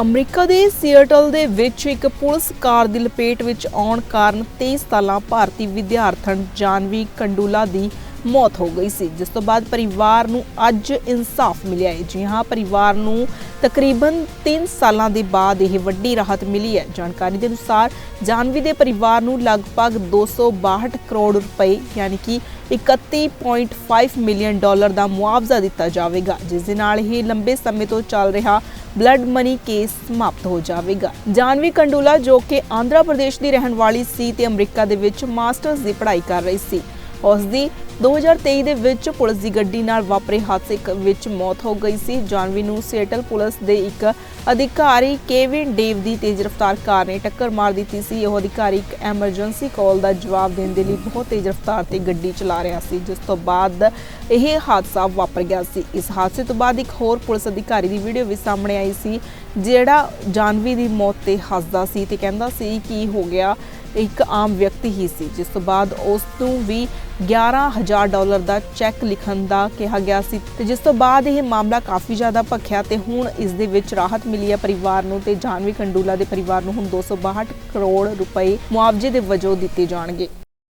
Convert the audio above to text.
America ਦੇ Seattle ਦੇ ਵਿੱਚ ਇੱਕ ਪੁਲਿਸ ਕਾਰ ਦੀ ਲਪੇਟ ਵਿੱਚ ਆਉਣ ਕਾਰਨ 23 ਸਾਲਾਂ ਭਾਰਤੀ ਵਿਦਿਆਰਥਣ ਜਾਨਵੀ ਕੰਡੂਲਾ ਦੀ ਮੌਤ ਹੋ ਗਈ ਸੀ, ਜਿਸ ਤੋਂ ਬਾਅਦ ਪਰਿਵਾਰ ਨੂੰ ਅੱਜ ਇਨਸਾਫ ਮਿਲਿਆ ਹੈ। ਜੀ ਹਾਂ, ਪਰਿਵਾਰ ਨੂੰ ਤਕਰੀਬਨ 3 ਸਾਲਾਂ ਦੇ ਬਾਅਦ ਇਹ ਵੱਡੀ ਰਾਹਤ ਮਿਲੀ ਹੈ। ਜਾਣਕਾਰੀ ਦੇ ਅਨੁਸਾਰ ਜਾਨਵੀ ਦੇ ਪਰਿਵਾਰ ਨੂੰ ਲਗਭਗ 262 ਕਰੋੜ ਰੁਪਏ, ਯਾਨੀ ਕਿ 31.5 ਮਿਲੀਅਨ ਡਾਲਰ ਦਾ ਮੁਆਵਜ਼ਾ ਦਿੱਤਾ ਜਾਵੇਗਾ, ਜਿਸ ਦੇ ਨਾਲ ਹੀ ਲੰਬੇ ਸਮੇਂ ਤੋਂ ਚੱਲ ਰਿਹਾ ਬਲੱਡ ਮਨੀ ਕੇਸ ਸਮਾਪਤ ਹੋ ਜਾਵੇਗਾ। ਜਾਨਵੀ ਕੰਡੂਲਾ ਜੋ ਕਿ ਆਂਧਰਾ ਪ੍ਰਦੇਸ਼ ਦੀ ਰਹਿਣ ਵਾਲੀ ਸੀ ਤੇ ਅਮਰੀਕਾ ਦੇ ਵਿੱਚ ਮਾਸਟਰਸ ਦੀ ਪੜ੍ਹਾਈ ਕਰ ਰਹੀ ਸੀ। ਉਸ ਦੀ 2023 ਦੇ ਵਿੱਚ ਪੁਲਿਸ ਦੀ ਗੱਡੀ ਨਾਲ ਵਾਪਰੇ ਹਾਦਸੇ ਵਿੱਚ ਮੌਤ ਹੋ ਗਈ ਸੀ। ਜਾਨਵੀ ਨੂੰ ਸੀਐਟਲ ਪੁਲਿਸ ਦੇ ਇੱਕ ਅਧਿਕਾਰੀ ਕੇਵਿਨ ਡੇਵ ਦੀ ਤੇਜ਼ ਰਫ਼ਤਾਰ ਕਾਰ ਨੇ ਟੱਕਰ ਮਾਰ ਦਿੱਤੀ ਸੀ। ਉਹ ਅਧਿਕਾਰੀ ਇੱਕ ਐਮਰਜੈਂਸੀ ਕਾਲ ਦਾ ਜਵਾਬ ਦੇਣ ਦੇ ਲਈ ਬਹੁਤ ਤੇਜ਼ ਰਫ਼ਤਾਰ ਤੇ ਗੱਡੀ ਚਲਾ ਰਿਹਾ ਸੀ, ਜਿਸ ਤੋਂ ਬਾਅਦ ਇਹ ਹਾਦਸਾ ਵਾਪਰ ਗਿਆ ਸੀ। ਇਸ ਹਾਦਸੇ ਤੋਂ ਬਾਅਦ ਇੱਕ ਹੋਰ ਪੁਲਿਸ ਅਧਿਕਾਰੀ ਦੀ ਵੀਡੀਓ ਵੀ ਸਾਹਮਣੇ ਆਈ ਸੀ, ਜਿਹੜਾ ਜਾਨਵੀ ਦੀ ਮੌਤ ਤੇ ਹੱਸਦਾ ਸੀ ਤੇ ਕਹਿੰਦਾ ਸੀ ਕਿ ਹੋ ਗਿਆ ਇੱਕ ਆਮ ਵਿਅਕਤੀ ਹੀ ਸੀ, ਜਿਸ ਤੋਂ ਬਾਅਦ ਉਸ ਨੂੰ ਵੀ 11000 ਡਾਲਰ ਦਾ ਚੈੱਕ ਲਿਖਣ ਦਾ ਕਿਹਾ ਗਿਆ ਸੀ ਤੇ ਜਿਸ ਤੋਂ ਬਾਅਦ ਇਹ ਮਾਮਲਾ ਕਾਫੀ ਜ਼ਿਆਦਾ ਭਖਿਆ ਤੇ ਹੁਣ ਇਸ ਦੇ ਵਿੱਚ ਰਾਹਤ ਮਿਲੀ ਹੈ ਪਰਿਵਾਰ ਨੂੰ ਤੇ ਜਾਨਵੀ ਕੰਡੂਲਾ ਦੇ ਪਰਿਵਾਰ ਨੂੰ ਹੁਣ 262 ਕਰੋੜ ਰੁਪਏ ਮੁਆਵਜ਼ੇ ਦੇ ਵਜੋਂ ਦਿੱਤੇ ਜਾਣਗੇ।